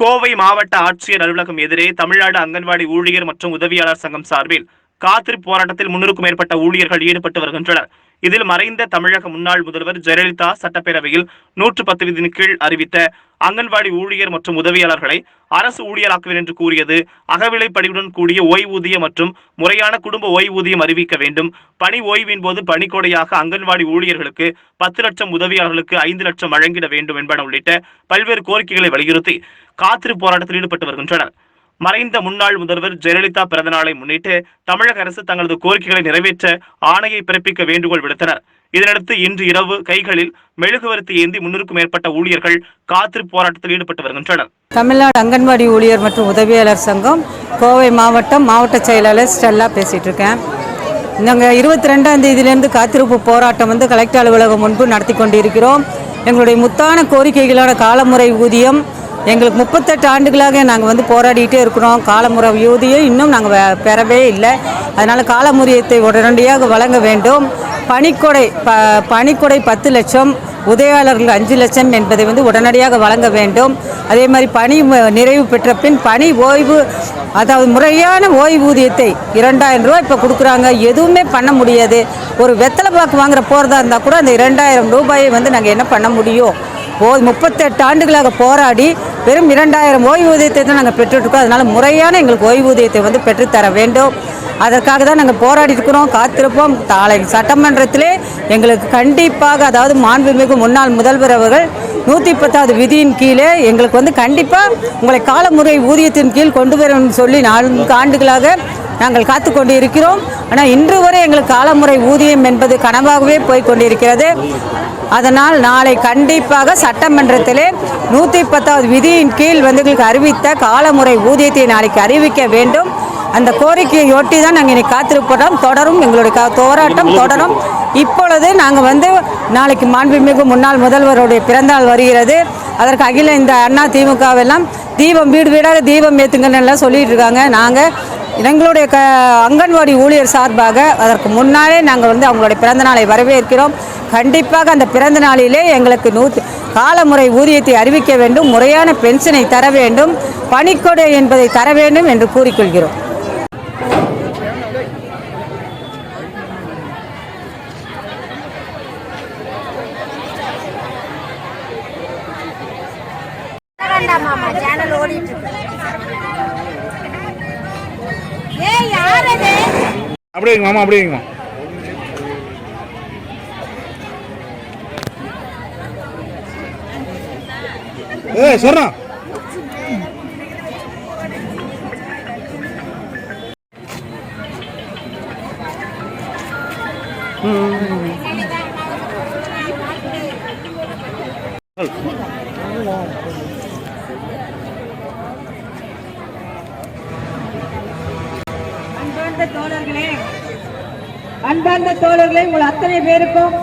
கோவை மாவட்ட ஆட்சியர் அலுவலகம் எதிரே தமிழ்நாடு அங்கன்வாடி ஊழியர் மற்றும் உதவியாளர் சங்கம் சார்பில் காத்திருப்பு போராட்டத்தில் முன்னூறுக்கும் மேற்பட்ட ஊழியர்கள் ஈடுபட்டு வருகின்றனர். இதில் மறைந்த தமிழக முன்னாள் முதல்வர் ஜெயலலிதா சட்டப்பேரவையில் நூற்று பத்து விதியின் கீழ் அறிவித்த அங்கன்வாடி ஊழியர் மற்றும் உதவியாளர்களை அரசு ஊழியராக்குவேன் என்று கூறியது அகவிலை படிவுடன் கூடிய ஓய்வூதியம் மற்றும் முறையான குடும்ப ஓய்வூதியம் அறிவிக்க வேண்டும். பணி ஓய்வின் போது பணிக்கொடையாக அங்கன்வாடி ஊழியர்களுக்கு பத்து லட்சம் உதவியாளர்களுக்கு ஐந்து லட்சம் வழங்கிட வேண்டும் என்பன உள்ளிட்ட பல்வேறு கோரிக்கைகளை வலியுறுத்தி காத்திருப்பு போராட்டத்தில் ஈடுபட்டு வருகின்றனர். மறைந்த முன்னாள் முதல்வர் ஜெயலலிதா பிறந்த நாளை முன்னிட்டு தமிழக அரசு தங்களது கோரிக்கைகளை நிறைவேற்ற ஆணையை பிறப்பிக்க வேண்டுகோள் விடுத்தனர். இதனடுத்து இன்று இரவு கைகளில் மெழுகுவர்த்தி ஏந்தி முன்னூறுக்கும் மேற்பட்ட ஊழியர்கள் காத்திருப்பு போராட்டத்தில் ஈடுபட்டு வருகின்றனர். தமிழ்நாடு அங்கன்வாடி ஊழியர் மற்றும் உதவியாளர் சங்கம் கோவை மாவட்டம் மாவட்ட செயலாளர் ஸ்டெல்லா பேசிகிட்டு இருக்கேன் நாங்கள் இருபத்தி ரெண்டாம் தேதியிலேருந்து காத்திருப்பு போராட்டம் வந்து கலெக்டர் அலுவலகம் முன்பு நடத்தி கொண்டிருக்கிறோம். எங்களுடைய முத்தான கோரிக்கைகளான காலமுறை ஊதியம் எங்களுக்கு முப்பத்தெட்டு ஆண்டுகளாக நாங்கள் வந்து போராடிட்டே இருக்கிறோம். காலமுறை ஊதியம் இன்னும் நாங்கள் பெறவே இல்லை. அதனால் காலமுறையத்தை உடனடியாக வழங்க வேண்டும். பனிக்கொடை ப பனிக்கொடை பத்து லட்சம் உதவியாளர்கள் அஞ்சு லட்சம் என்பதை வந்து உடனடியாக வழங்க வேண்டும். அதே மாதிரி பணி நிறைவு பெற்ற பின் பணி ஓய்வு அதாவது முறையான ஓய்வூதியத்தை இரண்டாயிரம் ரூபாய் இப்போ கொடுக்குறாங்க. எதுவுமே பண்ண முடியாது. ஒரு வெத்தலை பாக்கு வாங்குற போகிறதா இருந்தால் கூட அந்த இரண்டாயிரம் ரூபாயை வந்து நாங்கள் என்ன பண்ண முடியும்? ஓ முப்பத்தெட்டு ஆண்டுகளாக போராடி வெறும் இரண்டாயிரம் ஓய்வூதியத்தை தான் நாங்கள் பெற்றுட்ருக்கோம். அதனால் முறையான எங்களுக்கு ஓய்வூதியத்தை வந்து பெற்றுத்தர வேண்டும். அதற்காக தான் நாங்கள் போராடி இருக்கிறோம் காத்திருப்போம். நாளை சட்டமன்றத்திலே எங்களுக்கு கண்டிப்பாக அதாவது மாண்புமிகு முன்னாள் முதல்வர் அவர்கள் நூற்றி பத்தாவது விதியின் கீழே எங்களுக்கு வந்து கண்டிப்பாக உங்களை காலமுறை ஊதியத்தின் கீழ் கொண்டு வரணும்னு சொல்லி நான்கு ஆண்டுகளாக நாங்கள் காத்து கொண்டு இருக்கிறோம் ஆனால் இன்று வரை எங்களுக்கு காலமுறை ஊதியம் என்பது கனவாகவே போய் கொண்டிருக்கிறது. அதனால் நாளை கண்டிப்பாக சட்டமன்றத்திலே நூற்றி பத்தாவது விதியின் கீழ் வந்து எங்களுக்கு அறிவித்த காலமுறை ஊதியத்தை நாளைக்கு அறிவிக்க வேண்டும். அந்த கோரிக்கையை ஒட்டி தான் நாங்கள் இன்னைக்கு காத்திருப்போம் தொடரும் எங்களுடைய போராட்டம் தொடரும். இப்பொழுது நாங்கள் வந்து நாளைக்கு மாண்புமிகு முன்னாள் முதல்வருடைய பிறந்தநாள் வருகிறது. அதற்கு அகில இந்த அண்ணா திமுகவெல்லாம் தீபம் வீடு வீடாக தீபம் ஏற்றுங்கன்னு எல்லாம் சொல்லிட்டு இருக்காங்க. நாங்கள் எங்களுடைய க அங்கன்வாடி ஊழியர் சார்பாக அதற்கு முன்னாலே நாங்கள் வந்து அவங்களுடைய பிறந்த நாளை வரவேற்கிறோம். கண்டிப்பாக அந்த பிறந்த நாளிலே எங்களுக்கு நூற்று காலமுறை ஊதியத்தை அறிவிக்க வேண்டும். முறையான பென்ஷனை தர வேண்டும். பணிக்கொடை என்பதை தர வேண்டும் என்று கூறிக்கொள்கிறோம். வேண்டாம் சேனல் ஓடிட்டு இருக்கு ஏய் யார் அது? அப்படியே மாமா அப்படியே மாமா. ஏய் சொல்றா அன்பார்ந்த தோழர்களே அன்பார்ந்த தோழர்களே உங்கள் அத்தனை பேருக்கும்